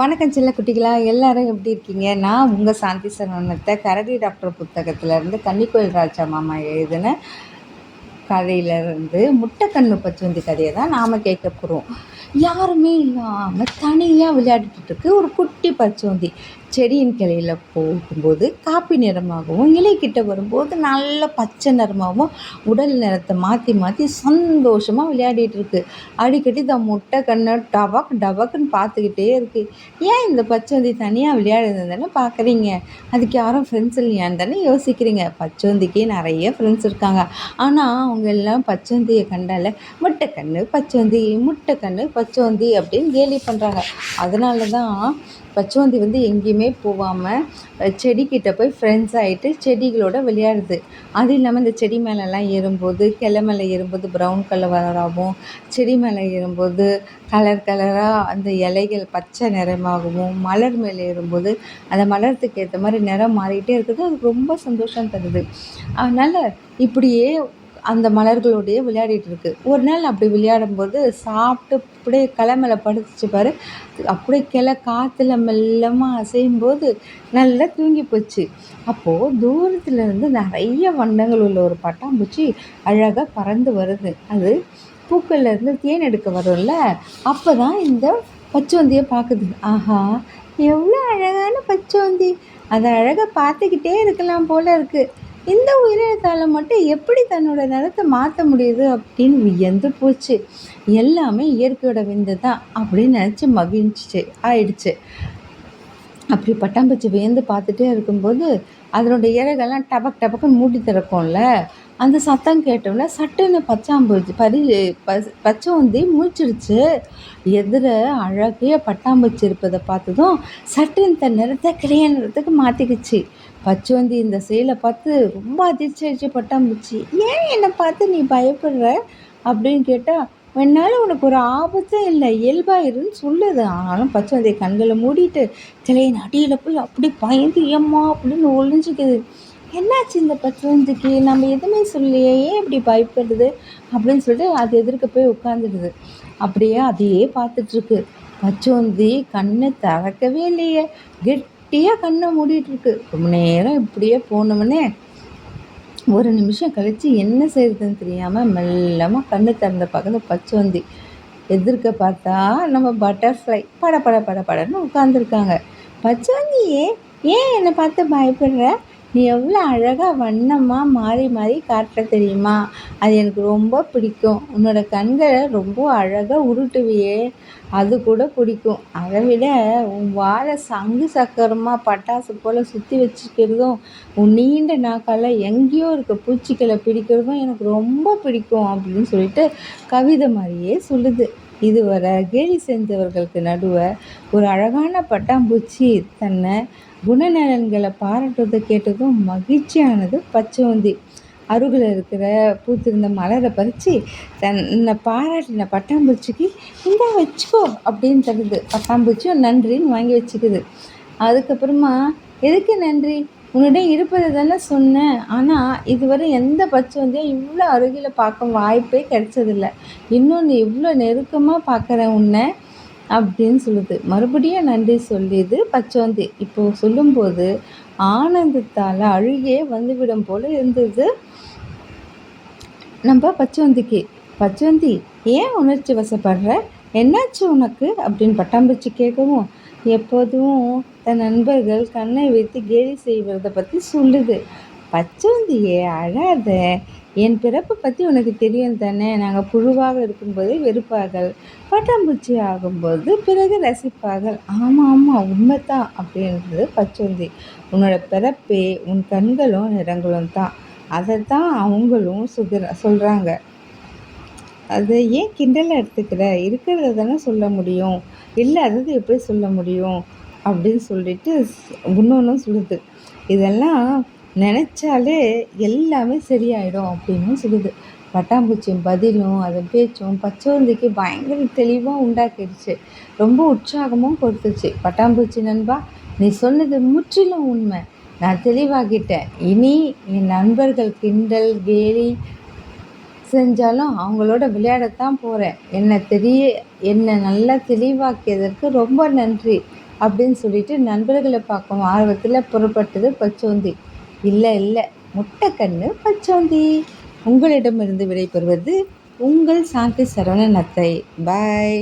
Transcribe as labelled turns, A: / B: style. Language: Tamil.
A: வணக்கம் செல்ல குட்டிகளா எல்லாரும் எப்படி இருக்கீங்க? நான் உங்கள் சாந்தி சரணத்தை கரடி டாக்டர் புத்தகத்திலேருந்து கன்னிக்கோயில் ராஜா மாமா எழுதின கதையிலேருந்து முட்டைக்கண்ணு பச்சோந்தி கதையை தான் நாம் கேட்க போகிறோம் யாருமே இல்லாமல் தனியாக விளையாடிட்டு இருக்கு ஒரு குட்டி பச்சோந்தி. செடியின் கிளையில் போகும்போது காப்பி நிறமாகவும் இலைக்கிட்ட வரும்போது நல்ல பச்சை நிறமாகவும் உடல் நிறத்தை மாற்றி மாற்றி சந்தோஷமாக விளையாடிட்டு இருக்கு. அடிக்கடி இந்த முட்டை கண்ணை டபக் டபக்குன்னு பார்த்துக்கிட்டே இருக்கு. ஏன் இந்த பச்சோந்தி தனியாக விளையாடுறது தானே பார்க்குறீங்க? அதுக்கு யாரும் ஃப்ரெண்ட்ஸ் இல்லையான்னு தானே யோசிக்கிறீங்க. பச்சோந்திக்கே நிறைய ஃப்ரெண்ட்ஸ் இருக்காங்க. ஆனால் அவங்க எல்லாம் பச்சோந்தியை கண்டால முட்டைக்கண்ணு பச்சோந்தி முட்டைக்கண்ணு பச்சோந்தி அப்படின்னு கேலி பண்ணுறாங்க அதனால தான் பச்சோந்தி வந்து எங்கேயுமே போகாமல் செடிக்கிட்ட போய் ஃப்ரெண்ட்ஸ் ஆகிட்டு செடிகளோட விளையாடுது அது இல்லாமல் இந்த செடி மேலெலாம் ஏறும்போது கிளை மேலே ஏறும்போது ப்ரௌன் கலராகவும் செடி மேலே ஏறும்போது கலர் கலராக அந்த இலைகள் பச்சை நிறமாகவும் மலர் மேலே ஏறும்போது அந்த மலரத்துக்கு ஏற்ற மாதிரி நிறம் மாறிக்கிட்டே இருக்குது. அது ரொம்ப சந்தோஷம் தருது. அதனால் இப்படியே அந்த மலர்களோடையே விளையாடிட்டு இருக்கு. ஒரு நாள் அப்படி விளையாடும்போது சாப்பிட்டு அப்படியே கிளை மேலே படுத்துச்சு பாரு. அப்படியே கிளை காற்றுல மெல்லமாக அசையும் போது நல்லா தூங்கி போச்சு. அப்போது தூரத்தில் இருந்து நிறைய வண்ணங்கள் உள்ள ஒரு பட்டாம்பூச்சி அழகாக பறந்து வருது. அது பூக்கள்லேருந்து தேன் எடுக்க வரும்ல அப்போ தான் இந்த பச்சோந்தியை பார்க்குது ஆஹா எவ்வளோ அழகான பச்சோந்தி. அதை அழகாக பார்த்துக்கிட்டே இருக்கலாம் போல இருக்குது இந்த உயிரினத்தால் மட்டும் எப்படி தன்னோட நிலத்தை மாற்ற முடியுது அப்படின்னு வியந்து போச்சு. எல்லாமே இயற்கையோட விந்து தான் அப்படின்னு நினச்சி மகிழ்ச்சிச்சு ஆயிடுச்சு. அப்படி பட்டாம்பூச்சி வியந்து பார்த்துட்டே இருக்கும்போது அதனோட இறகெல்லாம் டபக் டபக்குன்னு மூடி திறக்கும்ல. அந்த சத்தம் கேட்டோன்னே சட்டுன்னு பச்சாம்பூச்சி பரி பஸ் பச்சை வந்து முழிச்சிருச்சு. எதிர அழகிய பட்டாம்பூச்சி இருப்பதை பார்த்ததும் சட்டுன்னு தன் நிறத்தை கிளிய நிறத்துக்கு மாற்றிக்கிச்சு பச்சோந்தி இந்த செயலை பார்த்து ரொம்ப அதிர்ச்சி ஆயிடுச்சு பட்டாம்பூச்சி. ஏன் என்னை பார்த்து நீ பயப்படுற? அப்படின்னு கேட்டால் என்னால் உனக்கு ஒரு ஆபத்தும் இல்லை. இயல்பாயிருன்னு சொல்லுது. ஆனாலும் பச்சோந்தி கண்களை மூடிட்டு கிளையின் அடியில் போய் அப்படி பயந்து ஏம்மா அப்படின்னு ஒழிஞ்சிக்குது என்னாச்சு இந்த பச்சோந்திக்கு? நம்ம எதுவுமே சொல்லியே ஏன் இப்படி பயப்படுது அப்படின்னு சொல்லிட்டு அது எதிர்க்க போய் உட்காந்துடுது அப்படியே அதையே பார்த்துட்ருக்கு பச்சோந்தி கண்ணை திறக்கவே இல்லையே. கெட்டியாக கண்ணை மூடிட்டுருக்கு. ரொம்ப நேரம் இப்படியே போனவனே. ஒரு நிமிஷம் கழித்து என்ன செய்யுதுன்னு தெரியாமல் மெல்லமாக கண்ணு திறந்த பக்கத்தில் பச்சோந்தி எதிர்க்க பார்த்தா நம்ம பட்டர்ஃப்ளை பட பட பட படன்னு உட்காந்துருக்காங்க பச்சோந்தியே ஏன் என்னை பார்த்து பயப்படுற? நீ எவ்வளோ அழகாக வண்ணமாக மாறி மாறி காட்டுற தெரியுமா? அது எனக்கு ரொம்ப பிடிக்கும். உன்னோட கண்களை ரொம்ப அழகாக உருட்டுவியே. அது கூட பிடிக்கும். அதை விட உன் வாழை சங்கு சக்கரமாக பட்டாசு போல் சுற்றி வச்சுக்கிறதும் உன் நீண்ட நாக்கால் எங்கேயோ இருக்க பூச்சிகளை பிடிக்கிறதும் எனக்கு ரொம்ப பிடிக்கும் அப்படின்னு சொல்லிட்டு கவிதை மாதிரியே சொல்லுது. இதுவரை கேலி செஞ்சவர்களுக்கு நடுவே ஒரு அழகான பட்டாம்பூச்சி தன்னை குணநலன்களை பாராட்டுவதை கேட்டதும் மகிழ்ச்சியானது பச்சோந்தி. அருகில் இருக்கிற பூத்திருந்த மலரை பறித்து தன்னை பாராட்டின பட்டாம்பூச்சிக்கு இந்தா வச்சுக்கோ அப்படின்னு தருது. பட்டாம்பூச்சியும் நன்றின்னு வாங்கி வச்சுக்குது. அதுக்கப்புறமா எதுக்கு நன்றி? உன்னிடம் இருப்பதை தானே சொன்னேன். ஆனால் இதுவரை எந்த பச்சோந்தியும் இவ்வளோ அருகில் பார்க்க வாய்ப்பே கிடைச்சதில்ல. இன்னொன்று இவ்வளோ நெருக்கமாக பார்க்குற உன்னை? அப்படின்னு சொல்லுது. மறுபடியும் நன்றி சொல்லிது பச்சோந்தி இப்போது சொல்லும்போது ஆனந்தத்தால் அழுகே வந்துவிடும் போல் இருந்தது. நம்ம பச்சவந்திக்கு பச்சவந்தி ஏன் உணர்ச்சி வசப்படுற? என்னாச்சு உனக்கு? அப்படின்னு பட்டாம்பூச்சி கேட்கவும் எப்போதும் தன் நண்பர்கள் கண்ணை வைத்து கேலி செய்வதை பற்றி சொல்லுது. பச்சவந்தியே அழாத. என் பிறப்பை பற்றி உனக்கு தெரியும் தானே? நாங்கள் புழுவாக இருக்கும்போது வெறுப்பார்கள். பட்டாம்பூச்சி ஆகும்போது பிறகு ரசிப்பார்கள். ஆமாம் ஆமாம் உண்மைதான் அப்படின்றது பச்சோந்தி. உன்னோட பிறப்பே உன் கண்களும் நிறங்களும் தான் அதை தான் அவங்களும் சுகிற சொல்கிறாங்க அதை ஏன் கிண்டலை எடுத்துக்கிற? இருக்கிறத தானே சொல்ல முடியும். இல்லாதது எப்படி சொல்ல முடியும்? அப்படின்னு சொல்லிட்டு இன்னொன்றும் சொல்லுது. இதெல்லாம் நினச்சாலே எல்லாமே சரியாயிடும் அப்படின்னு சொல்லுது. பட்டாம்பூச்சியும் பதிலும் அதன் பேச்சும் பச்சோந்திக்கு பயங்கர தெளிவாக உண்டாக்கிடுச்சு. ரொம்ப உற்சாகமும் கொடுத்துச்சு. பட்டாம்பூச்சி நண்பா நீ சொன்னது முற்றிலும் உண்மை. நான் தெளிவாகிட்டேன். இனி என் நண்பர்கள் கிண்டல் கேலி செஞ்சாலும் அவங்களோட விளையாடத்தான் போகிறேன் என்னை தெரிய என்னை நல்லா தெளிவாக்கியதற்கு ரொம்ப நன்றி அப்படின்னு சொல்லிட்டு நண்பர்களை பார்க்கும் ஆர்வத்தில் புறப்பட்டது பச்சோந்தி. இல்லை இல்லை முட்டை கண்ணு பச்சோந்தி. உங்களிடமிருந்து விடைபெறுவது உங்கள் சாந்தி சரவணன் நத்தை பாய்